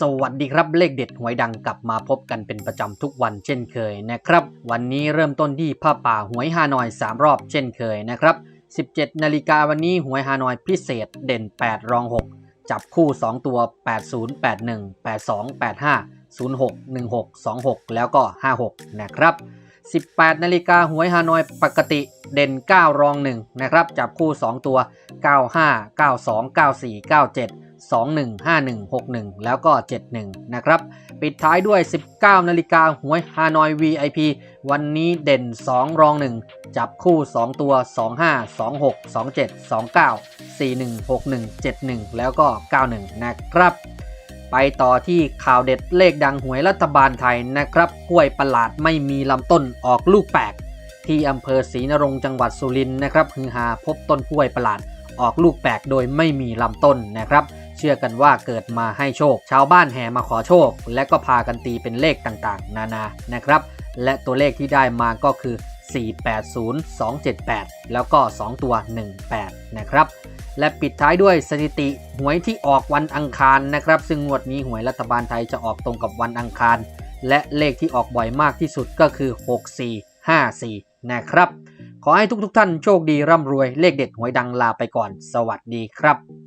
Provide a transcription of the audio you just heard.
สวัสดีครับเลขเด็ดหวยดังกลับมาพบกันเป็นประจำทุกวันเช่นเคยนะครับ วันนี้เริ่มต้นที่ผ้าป่าหวยฮานอย 3 รอบเช่นเคยนะครับ 17 นาฬิกาวันนี้หวยฮานอยพิเศษเด่น 8 รอง 6 จับคู่ 2 ตัว 80 81 82 85 06 16 26 แล้วก็ 56 นะครับ 18 นาฬิกาหวยฮานอยปกติ เด่น 9 รอง 1 นะครับ จับคู่ 2 ตัว 95 92 94 97 215161 แล้วก็ 71 นะครับ ปิดท้ายด้วย 19 นาฬิกาหวยฮานอย VIP วันนี้เด่น 2 รอง 1 จับคู่ 2 ตัว 25 26 27 29 41 61 71 แล้วก็ 91 นะครับ ไปต่อที่ข่าวเด็ดเลขดังหวยรัฐบาลไทยนะครับ กล้วยประหลาดไม่มีลำต้นออกลูกแปลก ที่อำเภอศรีนรงค์จังหวัดสุรินทร์นะครับฮือฮาพบต้นกล้วยประหลาดออกลูกแปลกโดยไม่มีลำต้นนะครับ เชื่อกันว่าเกิดมาให้โชค ชาวบ้านแห่มาขอโชค และก็พากันตีเป็นเลขต่างๆ นานานะครับ และตัวเลขที่ได้มาก็คือ 480278 แล้วก็ 2 ตัว 18 นะครับ และปิดท้ายด้วยสถิติหวยที่ออกวันอังคารนะครับ ซึ่งงวดนี้หวยรัฐบาลไทยจะออกตรงกับวันอังคาร และเลขที่ออกบ่อยมากที่สุดก็คือ 6454 นะครับ ขอให้ทุกๆทท่านโชคดีร่ำรวยเลขเด็ดหวยดังลาไปก่อน สวัสดีครับ